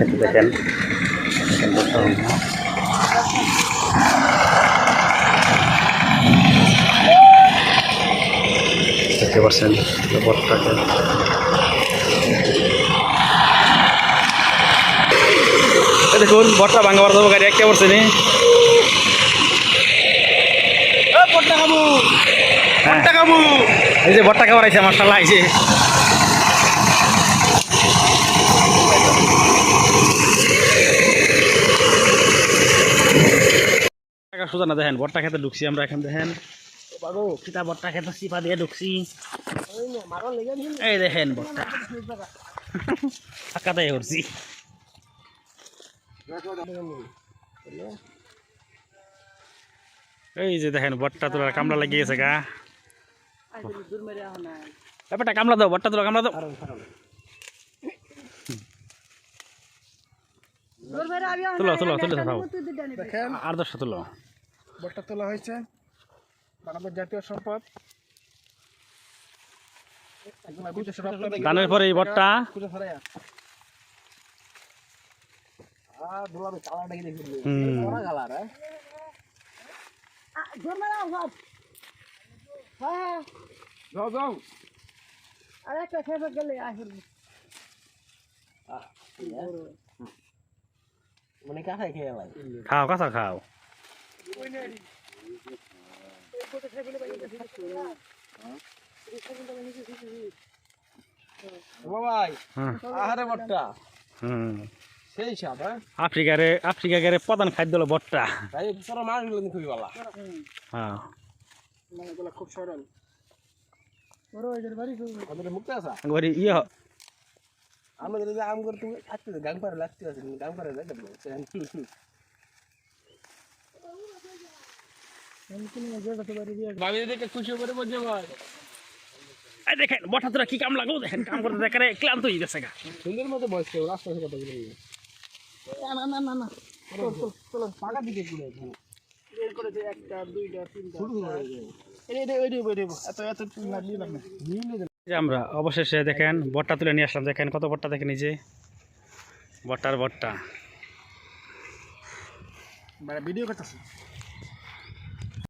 দেখেন। দেখতে পাচ্ছেন এই দেখুন ভট্টা ভাঙা বার গাড়ি একটা পড়ছে নি? হ্যাঁ। এই যে ভট্টা খাবার আইছে মার্শাল্লাহ আইছে টাকা সোজা না দেখেন বট্টা খেতে ঢুকছি আমরা এখন দেখেন। বাবু কিতা বট্টা খেতে চিপা দিয়ে ঢুকছি। এই দেখেন বট্টা এই যে দেখেন বট্টা তোলার কামলা লাগিয়ে গেছে গা। ব্যাপারটা কামলা দাও বট্টা তোলা কামলা দাও। তুলো তুলো তুলে আর দশটা তুলো। বটটা তোলা হয়েছে। বাংলাদেশ জাতীয় সম্পদ। পরে এই বট্টা মানে খেয়ে খাও কাঁচা খাও। বাবাই হুম। আহারে বটটা হুম। সেই সাপ হ্যাঁ? প্রধান খাদ্য হলো বট্টা খুবই ভালো। হ্যাঁ। মানে খুব সরল। আমাদের মুক্ত আসা ইয়ে আমাদের আম করে তুমি গাং পারে লাগতে আছে গাং পারে দেখেন বট্টা তোরা কি কাম লাগো দেখেন কাম করতে দেখারে ক্লান্ত হয়ে গেছে গা। সুন্দর মতো বয়স কেউ রাস্তা কথা বলে না না না না চলো পাকা দিকে ঘুরে বের করেছে একটা দুইটা তিনটা। এত এত নিলাম না আমরা অবশেষে দেখেন বট্টা তুলে নিয়ে আসলাম। দেখেন কত বট্টা দেখেন যে। বট্টার বট্টা। ভিডিও করতেছি।